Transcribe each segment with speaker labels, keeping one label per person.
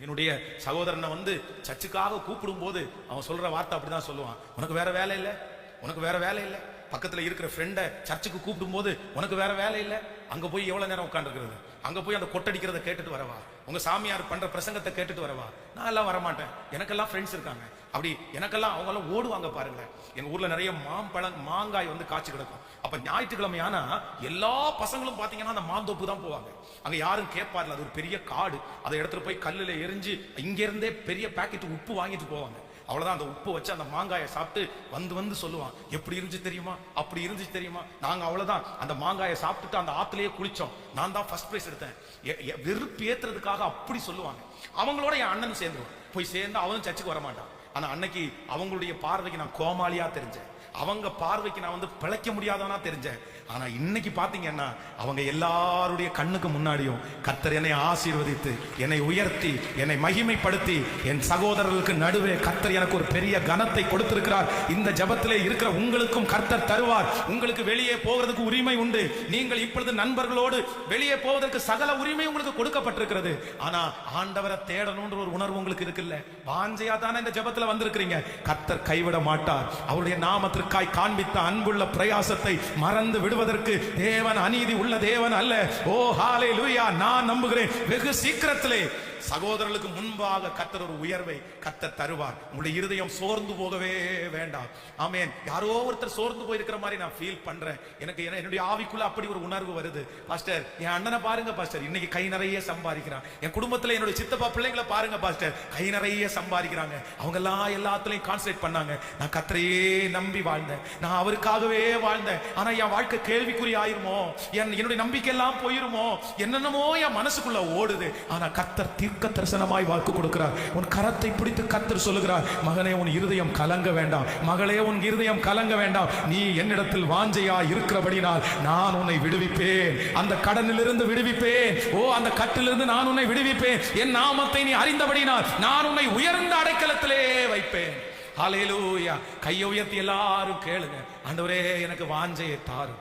Speaker 1: என்னுடைய சகோதரனை வந்து சர்ச்சுக்காக கூப்பிடும் போது அவன் சொல்ற வார்த்தை அப்படிதான் சொல்லுவான். உனக்கு வேற வேலை இல்லை? உனக்கு வேற வேலை இல்லை? பக்கத்துல இருக்கிற ஃப்ரெண்டை சர்ச்சுக்கு கூப்பிடும் போது உனக்கு வேற வேலை இல்லை? அங்க போய் எவ்வளவு நேரம் உட்காந்துருக்கிறது அங்க போய் அந்த கொட்டடிக்கிறத கேட்டுட்டு வரவா? உங்க சாமியார் பண்ற பிரசங்கத்தை கேட்டுட்டு வரவா? நான் எல்லாம் வரமாட்டேன். எனக்கெல்லாம் ஃப்ரெண்ட்ஸ் இருக்காங்க. அப்படி எனக்கெல்லாம் அவங்க எல்லாம் ஓடுவாங்க பாருங்களேன். எங்க ஊர்ல நிறைய மாம்பழம் மாங்காய் வந்து காய்ச்சி கிடக்கும். அப்ப ஞாயிற்றுக்கிழமை ஆனா எல்லா பசங்களும் பாத்தீங்கன்னா அந்த மாந்தோப்பு தான் போவாங்க. அங்க யாரும் கேட்பார்ல அது ஒரு பெரிய காடு. அதை எடுத்துட்டு போய் கல்லுல எரிஞ்சு இங்க இருந்தே பெரிய பேக்கெட் உப்பு வாங்கிட்டு போவாங்க. அவ்வளவுதான் அந்த உப்பு வச்சு அந்த மாங்காயை சாப்பிட்டு வந்து வந்து சொல்லுவான். எப்படி இருந்துச்சு தெரியுமா? அப்படி இருந்துச்சு தெரியுமா? நாங்க அவ்வளவுதான். அந்த மாங்காயை சாப்பிட்டுட்டு அந்த ஆத்துலயே குளிச்சோம். நான் தான் ஃபர்ஸ்ட் பிரைஸ் எடுத்தேன். எ- எ- வெறுப்பு ஏத்துறதுக்காக அப்படி சொல்லுவாங்க. அவங்களோட என் அண்ணன் சேர்ந்துருவான். போய் சேர்ந்து அவனும் சர்ச்சுக்கு வர மாட்டான் ஆனா அன்னைக்கு அவங்களுடைய பார்வைக்கு நான் கோமாளியா தெரிஞ்சேன். அவங்க பார்வைக்கு நான் வந்து பிழைக்க முடியாதவனா தெரிஞ்சேன். ஆனா இன்னைக்கு பாத்தீங்கன்னா அவங்க எல்லாருடைய கண்ணுக்கு முன்னாடியும் கத்தர் என்னை ஆசீர்வதித்து என்னை உயர்த்தி என்னை மகிமைப்படுத்தி என் சகோதரர்களுக்கு நடுவே கத்தர் எனக்கு ஒரு பெரிய கனத்தை கொடுத்திருக்கிறார். இந்த ஜபத்திலே இருக்கிற உங்களுக்கும் கர்த்தர் தருவார். உங்களுக்கு வெளியே போகிறதுக்கு உரிமை உண்டு. நீங்கள் இப்பொழுது நண்பர்களோடு வெளியே போவதற்கு சகல உரிமை உங்களுக்கு கொடுக்கப்பட்டிருக்கிறது. ஆனா ஆண்டவரை தேடணும்ன்ற ஒரு உணர்வு உங்களுக்கு இருக்குல்ல? வாஞ்சையா தானே இந்த ஜபத்துல வந்திருக்கிறீங்க? கத்தர் கைவிட மாட்டார். அவருடைய நாமத்திற்கு நமக்காய் காண்பித்த அன்புள்ள பிரயாசத்தை மறந்து விடுவதற்கு தேவன் அநீதி உள்ள தேவன் அல்ல. ஓ ஹாலே லூயா நான் நம்புகிறேன். வெகு சீக்கிரத்திலே சகோதரர்களுக்கு முன்பாக கத்தர் ஒரு உயர்வை கத்த தருவார். உங்களுடைய இருதயம் சோர்ந்து போகவே வேண்டாம். ஆமேன். யாரோ ஒருத்தர் சோர்ந்து போயிருக்கிற மாதிரி நான் ஃபீல் பண்றேன். எனக்கு என்ன- என்னுடைய ஆவிக்குள்ள அப்படி ஒரு உணர்வு வருது. பாஸ்டர் என் அண்ணனை பாருங்க பாஸ்டர் இன்னைக்கு கை நிறைய சம்பாதிக்கிறான். என் குடும்பத்துல என்னுடைய சித்தப்பா பிள்ளைங்களை பாருங்க பாஸ்டர் கை நிறைய சம்பாதிக்கிறாங்க. அவங்க எல்லாம் எல்லாத்துலயும் கான்சென்ட்ரேட் பண்ணாங்க. நான் கத்தரையே நம்பி வாழ் வாழ்ந்தேன். நான் அவருக்காகவே வாழ்ந்தேன். ஆனா என் வாழ்க்கை கேள்விக்குறி ஆயிருமோ என் என்னுடைய நம்பிக்கை எல்லாம் போயிருமோ? என்னென்னமோ என் மனசுக்குள்ள ஓடுது. ஆனா கத்தர் தீர்க்க தரிசனமாய் வாக்கு கொடுக்கிறார். உன் கரத்தை பிடித்து கத்தர் சொல்லுகிறார் மகனே உன் இருதயம் கலங்க வேண்டாம். மகளே உன் இருதயம் கலங்க வேண்டாம். நீ என்னிடத்தில் வாஞ்சையா இருக்கிறபடினால் நான் உன்னை விடுவிப்பேன். அந்த கடனிலிருந்து விடுவிப்பேன். ஓ அந்த கட்டிலிருந்து நான் உன்னை விடுவிப்பேன். என் நாமத்தை நீ அறிந்தபடினால் நான் உன்னை உயர்ந்த அடைக்கலத்திலே வைப்பேன். ஹலேலூயா கையை உயர்த்தி எல்லாரும் கேளுங்க. ஆண்டவரே எனக்கு வாஞ்சையை தாரு.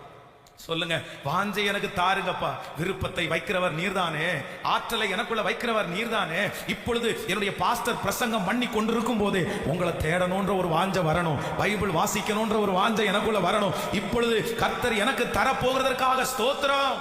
Speaker 1: சொல்லுங்க வாஞ்சை எனக்கு தாருங்கப்பா. விருப்பத்தை வைக்கிறவர் நீர்தானே? ஆற்றலை எனக்குள்ள வைக்கிறவர் நீர்தானே? இப்பொழுது என்னுடைய பாஸ்டர் பிரசங்கம் பண்ணி கொண்டிருக்கும் போதே உங்களை தேடணும்ன்ற ஒரு வாஞ்சை வரணும். பைபிள் வாசிக்கணும்ன்ற ஒரு வாஞ்சை எனக்குள்ள வரணும். இப்பொழுது கர்த்தர் எனக்கு தரப்போகிறதற்காக ஸ்தோத்திரம்.